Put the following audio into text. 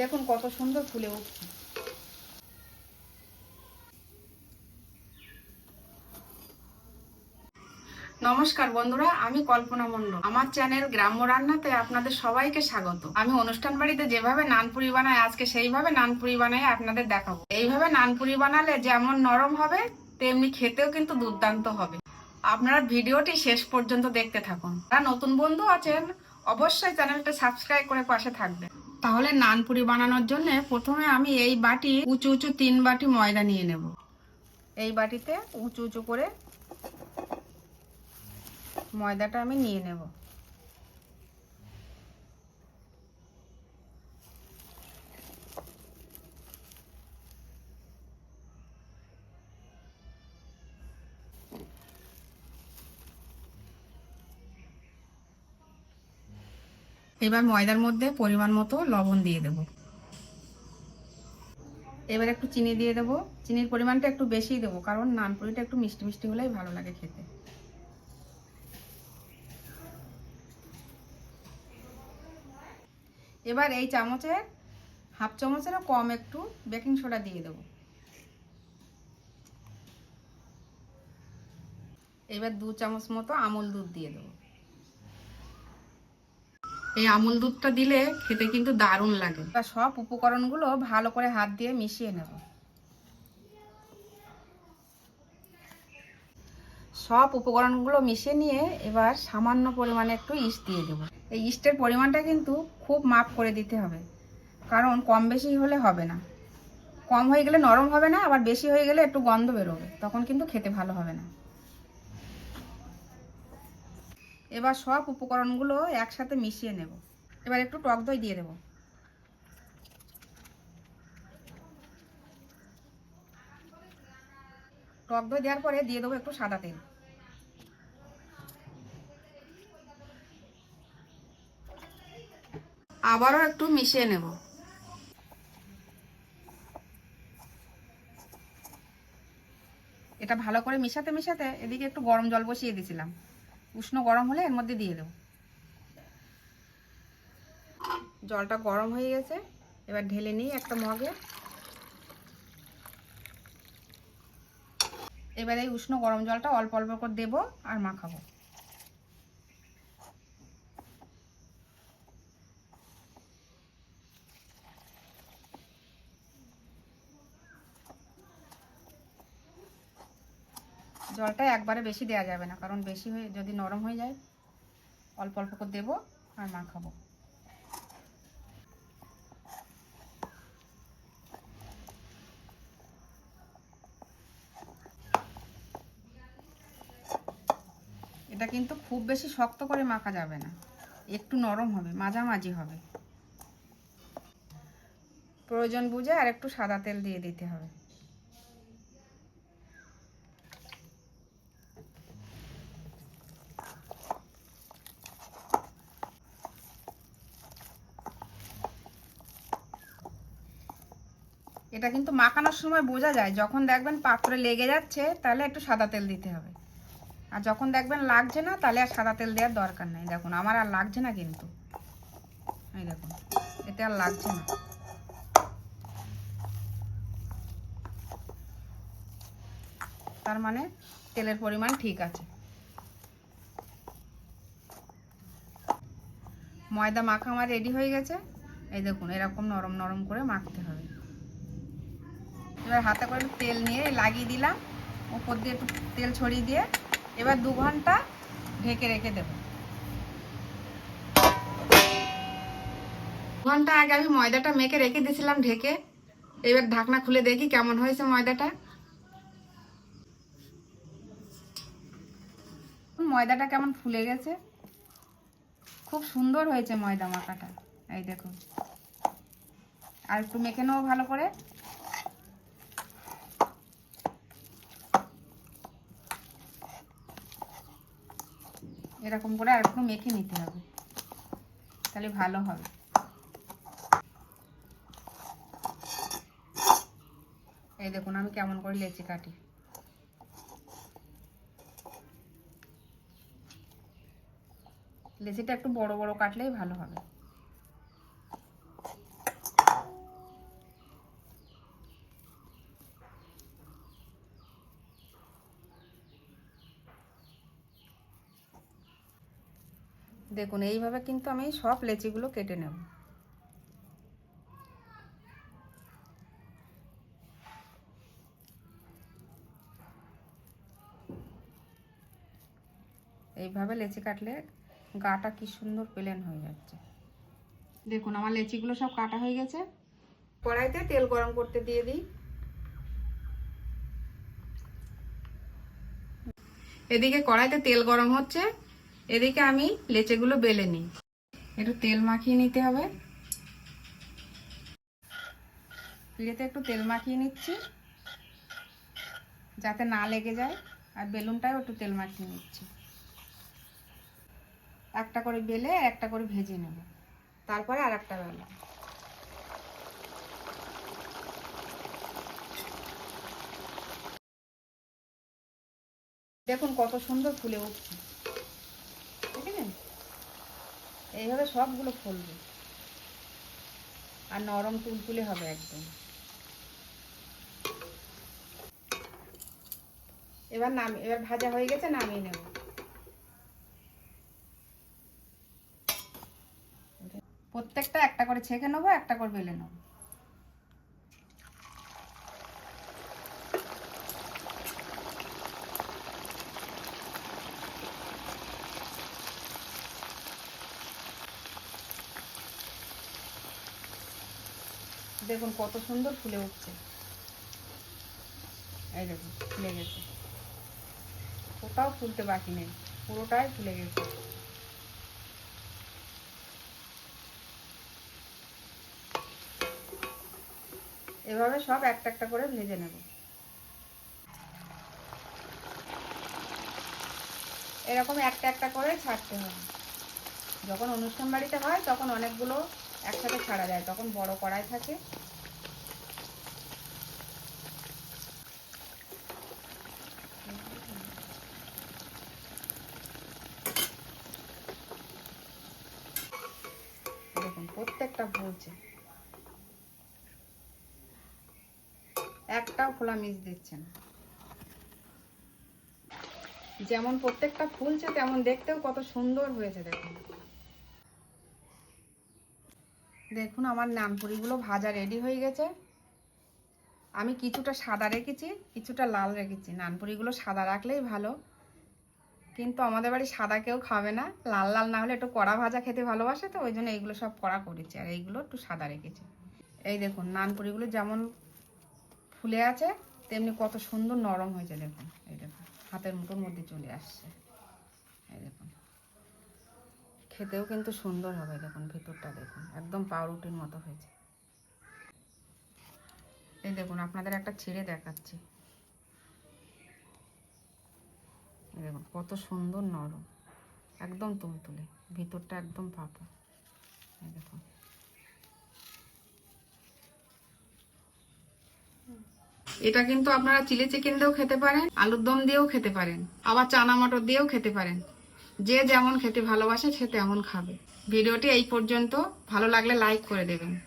দেখুন কত সুন্দর ফুলে উঠছে। নমস্কার বন্ধুরা, আমি কল্পনা মণ্ডল। আমার চ্যানেল গ্রাম্য রান্নাতে আপনাদের সবাইকে স্বাগত। আমি অনুষ্ঠান বাড়িতে যেভাবে নানপুরি বানাই, আজকে সেইভাবে নানপুরি বানাই আপনাদের দেখাবো। এইভাবে নানপুরি বানালে যেমন নরম হবে, তেমনি খেতেও কিন্তু দুর্দান্ত হবে। আপনারা ভিডিওটি শেষ পর্যন্ত দেখতে থাকুন। যারা নতুন বন্ধু আছেন, অবশ্যই চ্যানেলটা সাবস্ক্রাইব করে পাশে থাকবেন। তাহলে নানপুরি বানানোর জন্য প্রথমে আমি এই বাটি উঁচু উঁচু তিন বাটি ময়দা নিয়ে নেব। এই বাটিতে উঁচু উঁচু করে ময়দাটা আমি নিয়ে নেব। এবার ময়দার মধ্যে পরিমাণ মতো লবণ দিয়ে দেব। এবার একটু চিনি দিয়ে দেবো। চিনির পরিমাণটা একটু বেশিই দেবো, কারণ নানপুরিটা একটু মিষ্টি মিষ্টি হলেই ভালো লাগে খেতে। এবার এই চামচের হাফ চামচেরও কম একটু বেকিং সোডা দিয়ে দেবো। এবার দু চামচ মতো আমুল দুধ দিয়ে দেবো। এই আমুল দুধটা দিলে খেতে কিন্তু দারুণ লাগে। সব উপকরণগুলো ভালো করে হাত দিয়ে মিশিয়ে নেব। সব উপকরণগুলো মিশিয়ে নিয়ে এবার সামান্য পরিমাণে একটু ইস্ট দিয়ে দেবো। এই ইস্টের পরিমাণটা কিন্তু খুব মাপ করে দিতে হবে, কারণ কম বেশি হলে হবে না। কম হয়ে গেলে নরম হবে না, আবার বেশি হয়ে গেলে একটু গন্ধ বেরোবে, তখন কিন্তু খেতে ভালো হবে না। এবার সব উপকরণগুলো একসাথে মিশিয়ে নেব। এবার একটু টক দই দিয়ে দেব। টক দই দেওয়ার পরে দিয়ে দেবো একটু সাদা তেল। আবারও একটু মিশিয়ে নেব। এটা ভালো করে মিশাতে মিশাতে এদিকে একটু গরম জল বসিয়ে দিয়েছিলাম। উষ্ণ গরম হলে এর মধ্যে দিয়ে দেবো। জলটা গরম হয়ে গেছে, এবার ঢেলে নিই একটা মগে। এবার এই উষ্ণ গরম জলটা অল্প অল্প করে দেবো আর মাখাবো। জলটা একবারে বেশি দেওয়া যাবে না, কারণ বেশি হয়ে, যদি নরম হয়ে যায়, অল্প অল্প করে দেবো আর মাখাবো। এটা কিন্তু খুব বেশি শক্ত করে মাখা যাবে না, একটু নরম হবে, মাঝামাঝি হবে। প্রয়োজন বুঝে আর একটু সাদা তেল দিয়ে দিতে হবে। এটা কিন্তু মাখানোর সময় বোঝা যায়। যখন দেখবেন পাত্রে লেগে যাচ্ছে, তাহলে একটু সাদা তেল দিতে হবে। আর যখন দেখবেন লাগছে না, তাহলে আর সাদা তেল দেওয়ার দরকার নেই। দেখুন, আমার আর লাগছে না কিন্তু। এই দেখুন, এতে আর লাগছে না। তার মানে তেলের পরিমাণ ঠিক আছে। ময়দা মাখা আমার রেডি হয়ে গেছে। এই দেখুন, এরকম নরম নরম করে মাখতে হবে। এবার হাতে করে তেল নিয়ে লাগিয়ে দিলাম। উপর দিয়ে একটু তেল ছড়িয়ে দিয়ে এবার দু ঘণ্টা ঢেকে রেখে দেবো। ঘণ্টা আগে আমি ময়দাটা মেখে রেখে দিয়েছিলাম ঢেকে। এবার ঢাকনা খুলে দেখি কেমন হয়েছে ময়দাটা। ময়দাটা কেমন ফুলে গেছে। খুব সুন্দর হয়েছে ময়দা মাখাটা। এই দেখুন। আর একটু মেখে নেব ভালো করে। এরকম করে আর একটু মেখে নিতে হবে। তাহলে ভালো হবে। এই দেখুন, আমি কেমন করে লেচি কাটি। লেচিটা একটু বড় বড় কাটলেই ভালো হবে। দেখুন এইভাবে কিন্তু আমি সব লেচিগুলো কেটে নেব। এইভাবে লেচি কাটলে গাটা কি সুন্দর প্লেন হয়ে যাচ্ছে। দেখুন আমার লেচিগুলো সব কাটা হয়ে গেছে। কড়াইতে তেল গরম করতে দিয়ে দিই। এদিকে কড়াইতে তেল গরম হচ্ছে। এদিকে আমি লেচেগুলো বেলে নিই। একটু তেল মাখিয়ে নিতে হবে। পিড়েতে একটু তেল মাখিয়ে নিচ্ছি, যাতে না লেগে যায়। আর বেলুনটাও একটু তেল মাখিয়ে নিচ্ছি। একটা করে বেলে আর একটা করে ভেজে নেব। তারপরে আর একটা বেলা। দেখুন কত সুন্দর ফুলে উঠছে। এইভাবে সবগুলো ফুলবে। আর নরম তুলতুলে হবে একদম। এবার নাম, এবার ভাজা হয়ে গেছে, নামিয়ে নেব। প্রত্যেকটা একটা করে ছেঁকে নেব, একটা করে বেলে নেব। দেখুন কত সুন্দর ফুলে উঠছে। এই দেখুন, ফুলে গেছে। কোথাও ফুলতে বাকি নেই, পুরোটাই ফুলে গেছে। এভাবে সব একটা একটা করে ভেজে নেব। এরকম একটা একটা করে ছাড়তে হবে। যখন অনুষ্ঠান বাড়িতে হয়, তখন অনেকগুলো একসাথে ছাড়া যায়, তখন বড় কড়াই থাকে। দেখুন, প্রত্যেকটা ভুলছে। একটাও খোলা মিস দিচ্ছে না। যেমন প্রত্যেকটা ফুলছে তেমন দেখতেও কত সুন্দর হয়েছে, দেখুন। দেখুন আমার নানপুরিগুলো ভাজা রেডি হয়ে গেছে। আমি কিছুটা সাদা রেখেছি, কিছুটা লাল রেখেছি। নানপুরিগুলো সাদা রাখলেই ভালো। কিন্তু আমাদের বাড়ি সাদা কেউ খাবে না। লাল লাল না হলে একটু কড়া ভাজা খেতে ভালোবাসে তো, ওই জন্য এইগুলো সব কড়া করেছি। আর এইগুলো একটু সাদা রেখেছি। এই দেখুন, নানপুরিগুলো যেমন ফুলে আছে, তেমনি কত সুন্দর নরম হয়েছে দেখুন। এই দেখুন, হাতের মুঠোর মধ্যে চলে আসছে। এই দেখুন। খেতেও কিন্তু সুন্দর হবে দেখুন, ভেতরটা দেখুন, একদম পাউরুটির মতো হয়েছে। এই দেখুন, আপনাদের একটা ছিঁড়ে দেখাচ্ছি। দেখুন, কত সুন্দর নরম, একদম তুলতুলে, ভিতরটা একদম এই দেখুন। এটা কিন্তু আপনারা চিলি চিকেন দিয়েও খেতে পারেন, আলুর দম দিয়েও খেতে পারেন, আবার চানা মটর দিয়েও খেতে পারেন। যে যেমন খেতে ভালোবাসে সে তেমন খাবে। ভিডিওটি এই পর্যন্ত। ভালো লাগলে লাইক করে দেবেন।